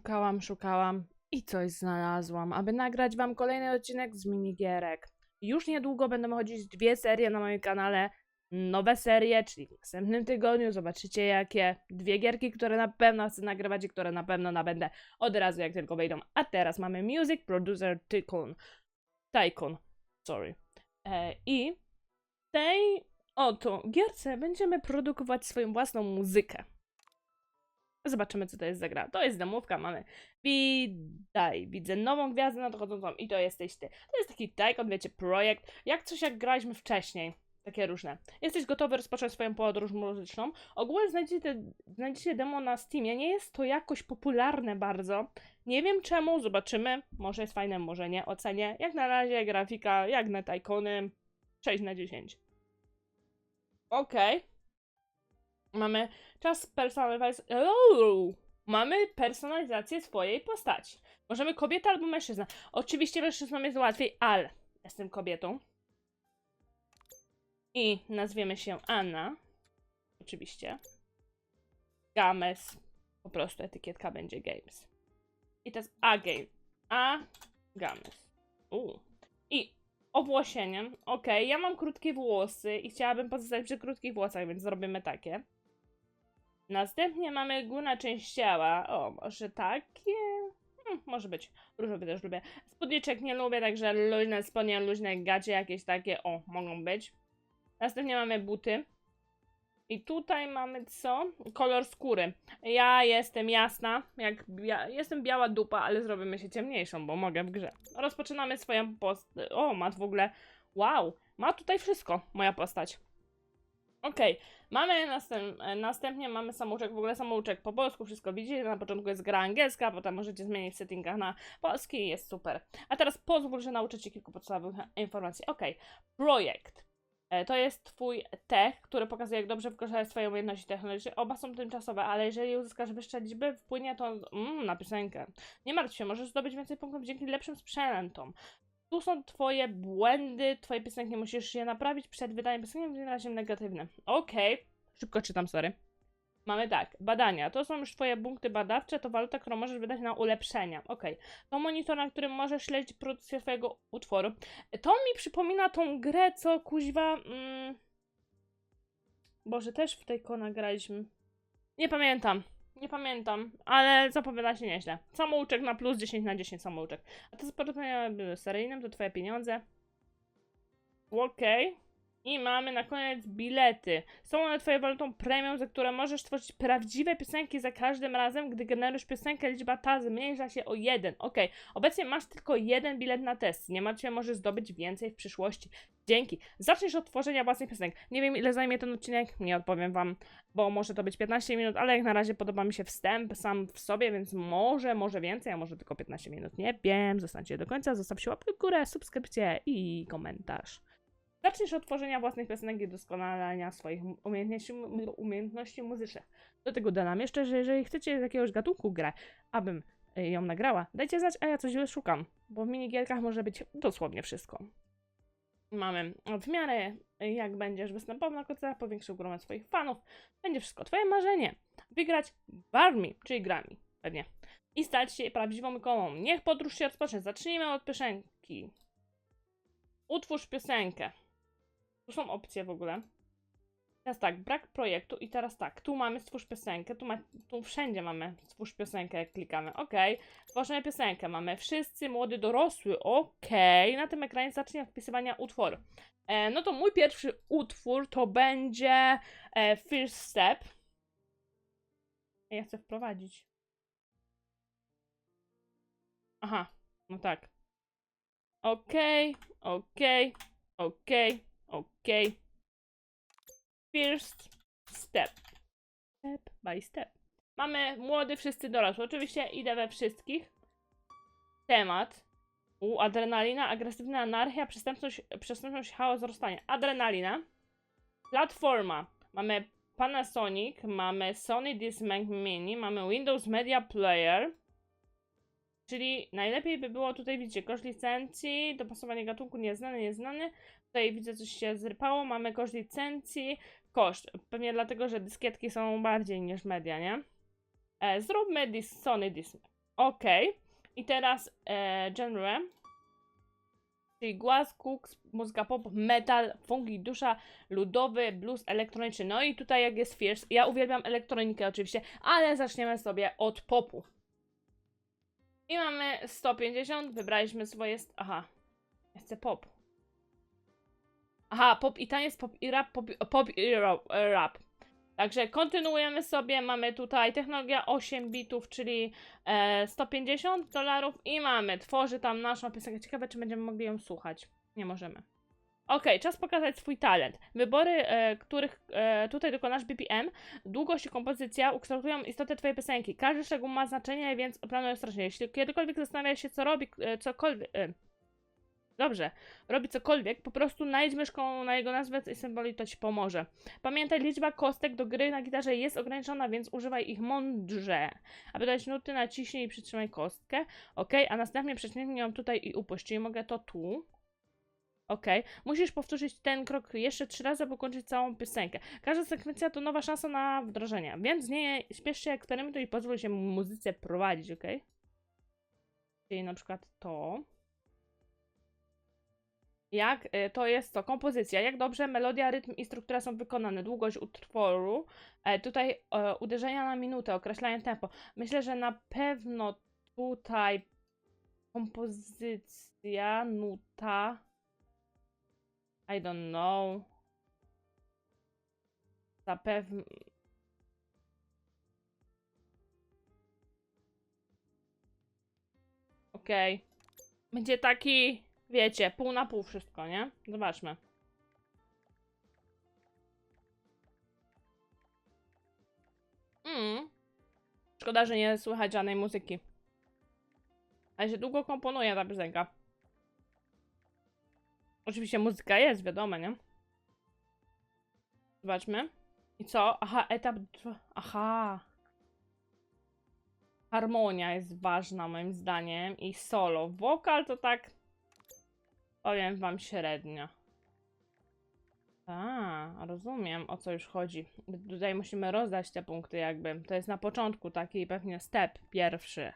Szukałam, szukałam i coś znalazłam, aby nagrać wam kolejny odcinek z minigierek. Już niedługo będą chodzić dwie serie na moim kanale. Nowe serie, czyli w następnym tygodniu zobaczycie jakie. Dwie gierki, które na pewno chcę nagrywać i które na pewno nabędę od razu jak tylko wejdą. A teraz mamy Music Producer Tycoon. Tycoon, sorry. E, I tej oto gierce będziemy produkować swoją własną muzykę. Zobaczymy, co to jest za gra. To jest demówka, mamy. Widaj, widzę nową gwiazdę nadchodzącą i to jesteś ty. To jest taki Tycoon, wiecie, projekt, jak coś jak graliśmy wcześniej. Takie różne. Jesteś gotowy rozpocząć swoją podróż muzyczną. Ogólnie znajdziecie, znajdziecie demo na Steamie. Nie jest to jakoś popularne bardzo. Nie wiem czemu, zobaczymy. Może jest fajne, może nie. Ocenię. Jak na razie grafika, jak na Tycoony, 6 na 10. Okej. Mamy czas personalizacji. Mamy personalizację swojej postaci. Możemy kobieta albo mężczyzna. Oczywiście mężczyznom jest łatwiej, ale jestem kobietą. I nazwiemy się Anna. Oczywiście. Games. Po prostu etykietka będzie Games. I jest A Game. A Games. U. I owłosieniem. Okej, ja mam krótkie włosy i chciałabym pozostać przy krótkich włosach, więc zrobimy takie. Następnie mamy górna część ciała. O, może takie? Hmm, może być. Różowy też lubię. Spódniczek nie lubię, także luźne spodnie, luźne gacie jakieś takie, o, mogą być. Następnie mamy buty. I tutaj mamy co? Kolor skóry. Ja jestem jasna, jak bia jestem biała dupa, ale zrobimy się ciemniejszą, bo mogę w grze. Rozpoczynamy swoją post... O, ma w ogóle... Wow, ma tutaj wszystko, moja postać. Okej, mamy następ... e, następnie mamy samouczek, w ogóle samouczek po polsku, wszystko widzicie, na początku jest gra angielska, potem możecie zmienić w settingach na polski jest super. A teraz pozwól, że nauczę Cię kilku podstawowych informacji. Okej, projekt. E, To jest Twój tech, który pokazuje, jak dobrze wykorzystać swoje umiejętności technologiczne. Oba są tymczasowe, ale jeżeli uzyskasz wyższe liczby, wpłynie to mm, na piosenkę. Nie martw się, możesz zdobyć więcej punktów dzięki lepszym sprzętom. Tu są Twoje błędy, Twoje piosenki, musisz je naprawić przed wydaniem piosenki, w razie negatywne. Okej, szybko czytam, sorry. Mamy tak, badania. To są już Twoje punkty badawcze, to waluta, którą możesz wydać na ulepszenia. Okej. To monitor, na którym możesz śledzić produkcję Twojego utworu. To mi przypomina tą grę, co kuźwa. Mm... Boże, też w tej kona graliśmy. Nie pamiętam. Nie pamiętam, ale zapowiada się nieźle. Samouczek na plus 10 na 10 samouczek. A to z porównieniem seryjnym to Twoje pieniądze. Okej. I mamy na koniec bilety. Są one Twoją walutą premium, za które możesz tworzyć prawdziwe piosenki za każdym razem, gdy generujesz piosenkę, liczba ta zmniejsza się o jeden. Okej, obecnie masz tylko jeden bilet na test. Nie martw możesz zdobyć więcej w przyszłości. Dzięki. Zaczniesz od tworzenia własnych piosenek. Nie wiem, ile zajmie ten odcinek, nie odpowiem Wam, bo może to być 15 minut, ale jak na razie podoba mi się wstęp sam w sobie, więc może, może więcej, a może tylko 15 minut. Nie wiem. Zostańcie do końca, zostawcie łapkę w górę, subskrypcję i komentarz. Zaczniesz od tworzenia własnych piosenek i doskonalenia swoich umiejętności, umiejętności muzycznych. Do tego dodam jeszcze, że jeżeli chcecie z jakiegoś gatunku grę, abym y, ją nagrała, dajcie znać, a ja coś szukam, bo w minigierkach może być dosłownie wszystko. Mamy w miarę y, jak będziesz występował na koncertach, powiększył grono swoich fanów, będzie wszystko twoje marzenie. Wygrać barmi, czyli grami, pewnie. I stać się prawdziwą ikoną. Niech podróż się rozpocznie. Zacznijmy od piosenki. Utwórz piosenkę. Tu są opcje w ogóle. Teraz tak, brak projektu i teraz tak, tu mamy stwórz piosenkę, tu, ma, tu wszędzie mamy stwórz piosenkę, jak klikamy. Ok, tworzymy piosenkę, mamy wszyscy młody dorosły, ok, na tym ekranie zacznie wpisywania utworu. E, no to mój pierwszy utwór to będzie e, First Step. Ja chcę wprowadzić. Aha, no tak. Okej, okej, okej, okej. First step. Step by step. Mamy młody, wszyscy dorosły. Oczywiście idę we wszystkich. Temat. U, adrenalina, agresywna anarchia, przestępność, przestępność, chaos, rozstanie. Adrenalina. Platforma. Mamy Panasonic, mamy Sony Discman Mini, mamy Windows Media Player. Czyli najlepiej by było tutaj, widzicie, koszt licencji, dopasowanie gatunku nieznany, nieznany. Tutaj widzę, coś się zrypało, mamy koszt licencji, koszt. Pewnie dlatego, że dyskietki są bardziej niż media, nie? E, zróbmy dis Sony Discman. Ok. I teraz e, genre. Czyli głaz, kuks, muzyka pop, metal, funky, dusza, ludowy, blues, elektroniczny. No i tutaj jak jest Fierce, ja uwielbiam elektronikę oczywiście, ale zaczniemy sobie od popu. I mamy 150, wybraliśmy swoje... Aha, ja chcę pop. Aha, pop i taniec, pop i rap, pop, pop i rap. Także kontynuujemy sobie, mamy tutaj technologia 8 bitów, czyli e, 150 dolarów i mamy, tworzy tam naszą piosenkę. Ciekawe, czy będziemy mogli ją słuchać. Nie możemy. Ok, czas pokazać swój talent. Wybory, e, których e, tutaj dokonasz BPM, długość i kompozycja ukształtują istotę twojej piosenki. Każdy szczegół ma znaczenie, więc planuj ostrożnie. Jeśli kiedykolwiek zastanawiasz się, co robi, e, cokolwiek... E, Dobrze, robi cokolwiek, po prostu najdź myszką na jego nazwę i symboli to ci pomoże. Pamiętaj, liczba kostek do gry na gitarze jest ograniczona, więc używaj ich mądrze. Aby dać nuty, naciśnij i przytrzymaj kostkę. Ok, a następnie przeciągnij ją tutaj i upuść, czyli mogę to tu. Ok, musisz powtórzyć ten krok jeszcze trzy razy, aby ukończyć całą piosenkę. Każda sekwencja to nowa szansa na wdrożenie, więc nie śpiesz się, eksperymentuj i pozwól się muzyce prowadzić, ok? Czyli na przykład to. Jak y, to jest to? Kompozycja. Jak dobrze melodia, rytm i struktura są wykonane. Długość utworu. E, tutaj e, uderzenia na minutę określają tempo. Myślę, że na pewno tutaj kompozycja, nuta. I don't know. Zapewne. Okej. Będzie taki, wiecie, pół na pół wszystko, nie? Zobaczmy. Mm. Szkoda, że nie słychać żadnej muzyki. Ale się długo komponuje ta piosenka. Oczywiście muzyka jest, wiadomo, nie? Zobaczmy. I co? Aha, etap. Aha. Harmonia jest ważna moim zdaniem i solo. Wokal to tak powiem wam średnio. A, rozumiem o co już chodzi. Tutaj musimy rozdać te punkty jakby. To jest na początku taki pewnie step pierwszy.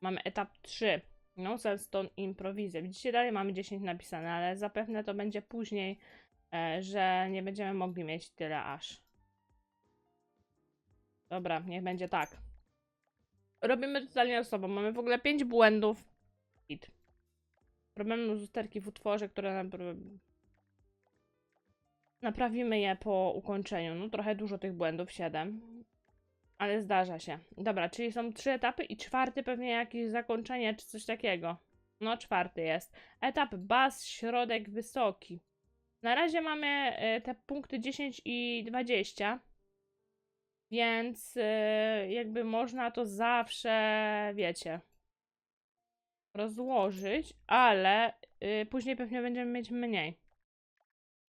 Mamy etap 3. No tą improwizję. Widzicie, dalej mamy 10 napisane, ale zapewne to będzie później, e, że nie będziemy mogli mieć tyle aż. Dobra, niech będzie tak. Robimy totalnie osobą. Mamy w ogóle 5 błędów. Hit. Problemy z usterki w utworze, które. Naprawimy je po ukończeniu. No trochę dużo tych błędów, 7. Ale zdarza się. Dobra, czyli są trzy etapy i czwarty pewnie jakieś zakończenie czy coś takiego. No, czwarty jest. Etap bas, środek, wysoki. Na razie mamy e, te punkty 10 i 20. Więc e, jakby można to zawsze, wiecie, rozłożyć, ale e, później pewnie będziemy mieć mniej.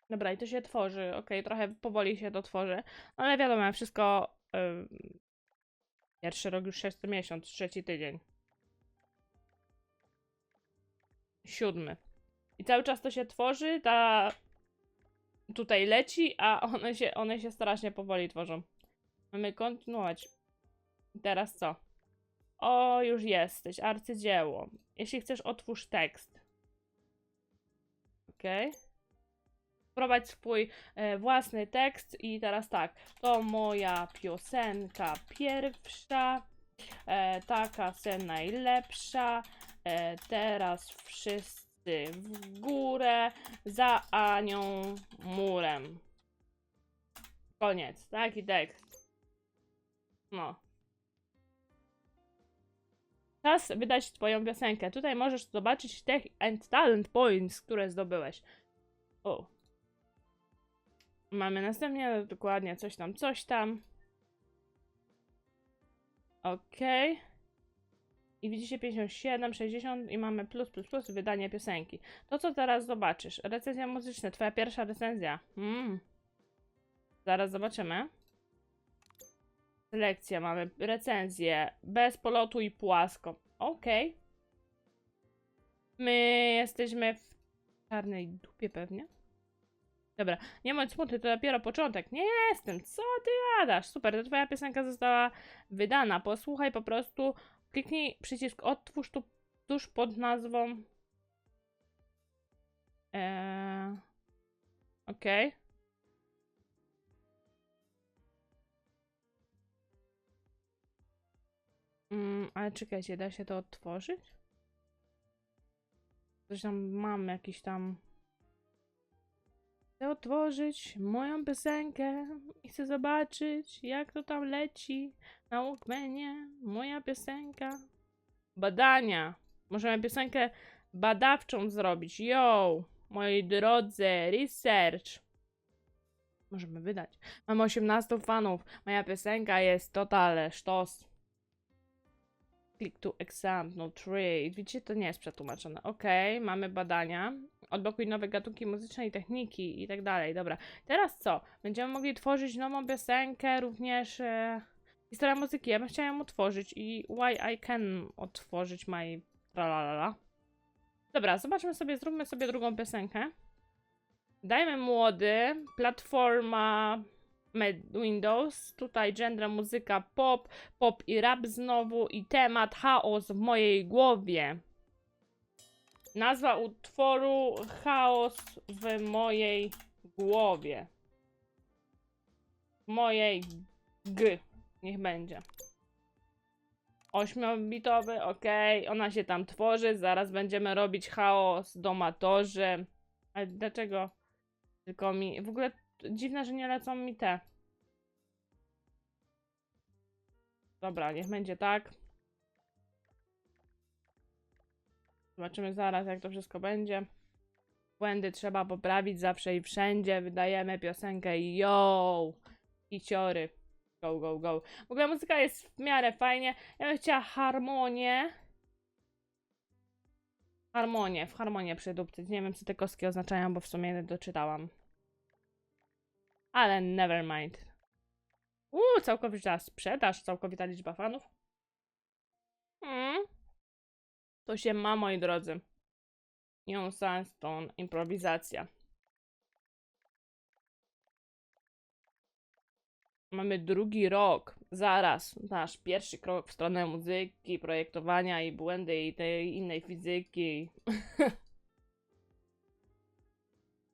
Dobra, i to się tworzy. Ok, trochę powoli się to tworzy, ale wiadomo, wszystko. Pierwszy rok już szósty miesiąc, trzeci tydzień. Siódmy. I cały czas to się tworzy, ta tutaj leci, a one się, one się strasznie powoli tworzą. Mamy kontynuować. I Teraz co? O, już jesteś. Arcydzieło. Jeśli chcesz, otwórz tekst. Okej. Wprowadź swój e, własny tekst i teraz tak. To moja piosenka pierwsza. E, taka se najlepsza. E, teraz wszyscy w górę za Anią murem. Koniec. Taki tekst. No. Czas wydać twoją piosenkę. Tutaj możesz zobaczyć Tech and Talent Points, które zdobyłeś. O. Mamy następnie dokładnie coś tam, coś tam. Okej. I widzicie 57, 60 i mamy plus, plus, plus wydanie piosenki. To co teraz zobaczysz? Recenzja muzyczna, twoja pierwsza recenzja. Mm. Zaraz zobaczymy. Selekcja, mamy recenzję bez polotu i płasko. Okej. My jesteśmy w czarnej dupie pewnie. Dobra, nie bądź smutny, to dopiero początek. Nie jestem, co ty gadasz? Super, to twoja piosenka została wydana. Posłuchaj po prostu Kliknij przycisk otwórz tu tuż pod nazwą. Eee, Okej. Mm, ale czekajcie, da się to otworzyć? Coś tam mam jakiś tam. Chcę otworzyć moją piosenkę i chcę zobaczyć, jak to tam leci na Walkmanie. Moja piosenka. Badania. Możemy piosenkę badawczą zrobić. Yo, moi drodzy, research. Możemy wydać. Mamy 18 fanów. Moja piosenka jest total sztos. Click to exam, no trade. Widzicie, to nie jest przetłumaczone. Ok, mamy badania. Odblokuj nowe gatunki muzyczne i techniki i tak dalej. Dobra, teraz co? Będziemy mogli tworzyć nową piosenkę, również e, historia muzyki. Ja bym chciała ją otworzyć i why I can otworzyć my tralalala. Dobra, zobaczmy sobie, zróbmy sobie drugą piosenkę. Dajmy młody, platforma Windows, tutaj gender, muzyka pop, pop i rap znowu i temat chaos w mojej głowie. Nazwa utworu chaos w mojej głowie. Mojej g. Niech będzie. 8-bitowy, ok. Ona się tam tworzy. Zaraz będziemy robić chaos, domatorzy. Ale dlaczego? Tylko mi. W ogóle dziwne, że nie lecą mi te. Dobra, niech będzie tak. Zobaczymy zaraz, jak to wszystko będzie. Błędy trzeba poprawić zawsze i wszędzie. Wydajemy piosenkę yo! I ciory. Go, go, go. W ogóle muzyka jest w miarę fajnie. Ja bym chciała harmonię. Harmonię, w harmonię przydupcyć. Nie wiem, co te kostki oznaczają, bo w sumie doczytałam. Ale never mind. Uuu, całkowita sprzedaż, całkowita liczba fanów. Mm. To się ma, moi drodzy. New Sandstone, improwizacja. Mamy drugi rok. Zaraz. Nasz pierwszy krok w stronę muzyki, projektowania i błędy i tej innej fizyki.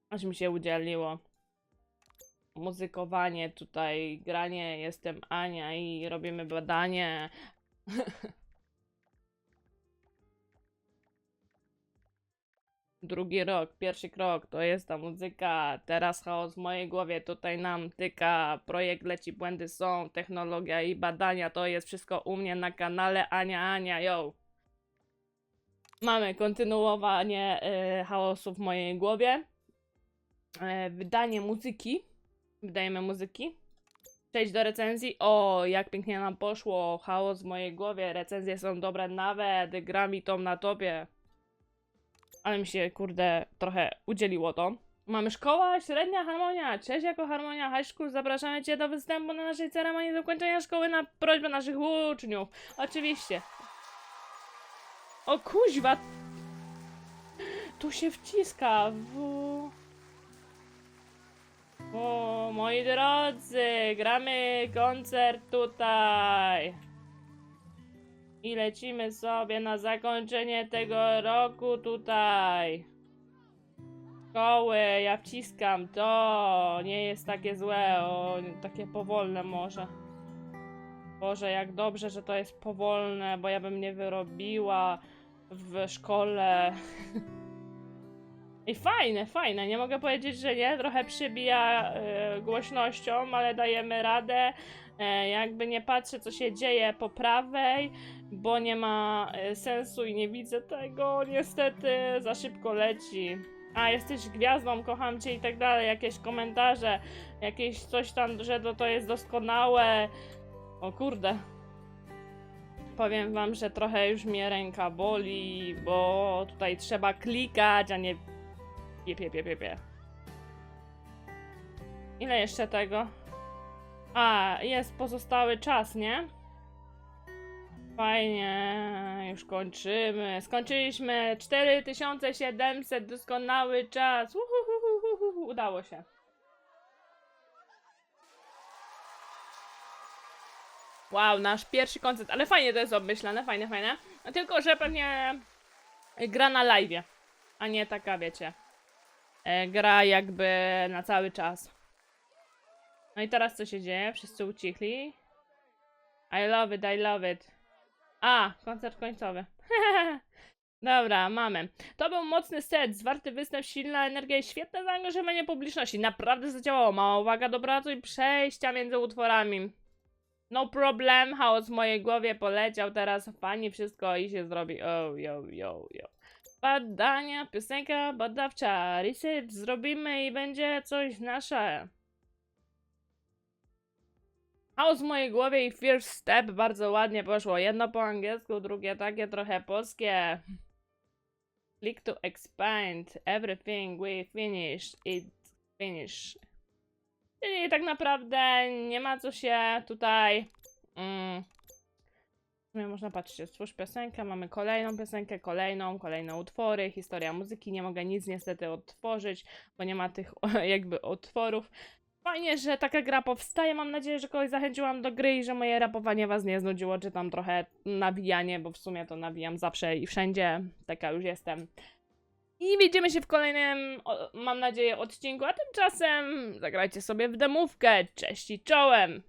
Aż mi się udzieliło. Muzykowanie tutaj, granie, jestem Ania i robimy badanie. Drugi rok, pierwszy krok, to jest ta muzyka. Teraz chaos w mojej głowie tutaj nam tyka. Projekt leci, błędy są, technologia i badania. To jest wszystko u mnie na kanale Ania Ania, yo. Mamy kontynuowanie y, chaosu w mojej głowie. E, wydanie muzyki. Wydajemy muzyki. Przejdź do recenzji. O, jak pięknie nam poszło. Chaos w mojej głowie. Recenzje są dobre nawet. Gra mi tom na topie. Ale mi się, kurde, trochę udzieliło to. Mamy szkoła, średnia harmonia. Cześć jako harmonia high school. Zapraszamy Cię do występu na naszej ceremonii zakończenia szkoły na prośbę naszych uczniów. Oczywiście. O kuźwa. Tu się wciska. W... O, moi drodzy, gramy koncert tutaj. I lecimy sobie na zakończenie tego roku tutaj. Szkoły, ja wciskam to. Nie jest takie złe, o, takie powolne może. Boże, jak dobrze, że to jest powolne, bo ja bym nie wyrobiła w szkole. I fajne, fajne, nie mogę powiedzieć, że nie. Trochę przybija e, głośnością, ale dajemy radę. E, jakby nie patrzę, co się dzieje po prawej, bo nie ma e, sensu i nie widzę tego. Niestety, za szybko leci. A, jesteś gwiazdą, kocham cię i tak dalej. Jakieś komentarze, jakieś coś tam, że to, to jest doskonałe. O kurde. Powiem wam, że trochę już mnie ręka boli, bo tutaj trzeba klikać, a nie Pie, pie. Ile jeszcze tego? A, jest pozostały czas, nie? Fajnie, już kończymy. Skończyliśmy 4700, doskonały czas. Uhuhuhuhuhu, udało się. Wow, nasz pierwszy koncert, ale fajnie to jest obmyślane, fajne, fajne. No tylko, że pewnie gra na live, a nie taka, wiecie, gra jakby na cały czas. No i teraz co się dzieje? Wszyscy ucichli. I love it, I love it. A, koncert końcowy. Dobra, mamy. To był mocny set, zwarty występ, silna energia i świetne zaangażowanie publiczności. Naprawdę zadziałało. Mała uwaga do pracy i przejścia między utworami. No problem, chaos w mojej głowie poleciał teraz. Fajnie wszystko i się zrobi. Oh, yo, yo, yo. Badania, piosenka badawcza, research zrobimy i będzie coś nasze. Chaos w mojej głowie i first step bardzo ładnie poszło. Jedno po angielsku, drugie takie trochę polskie. Click to expand. Everything we finished. It's finished. Czyli tak naprawdę nie ma co się tutaj. Mm, sumie można patrzeć, stwórz piosenkę, mamy kolejną piosenkę, kolejną, kolejne utwory, historia muzyki, nie mogę nic niestety odtworzyć, bo nie ma tych jakby utworów. Fajnie, że taka gra powstaje, mam nadzieję, że kogoś zachęciłam do gry i że moje rapowanie was nie znudziło, czy tam trochę nawijanie, bo w sumie to nawijam zawsze i wszędzie, taka już jestem. I widzimy się w kolejnym, mam nadzieję, odcinku, a tymczasem zagrajcie sobie w demówkę. Cześć i czołem!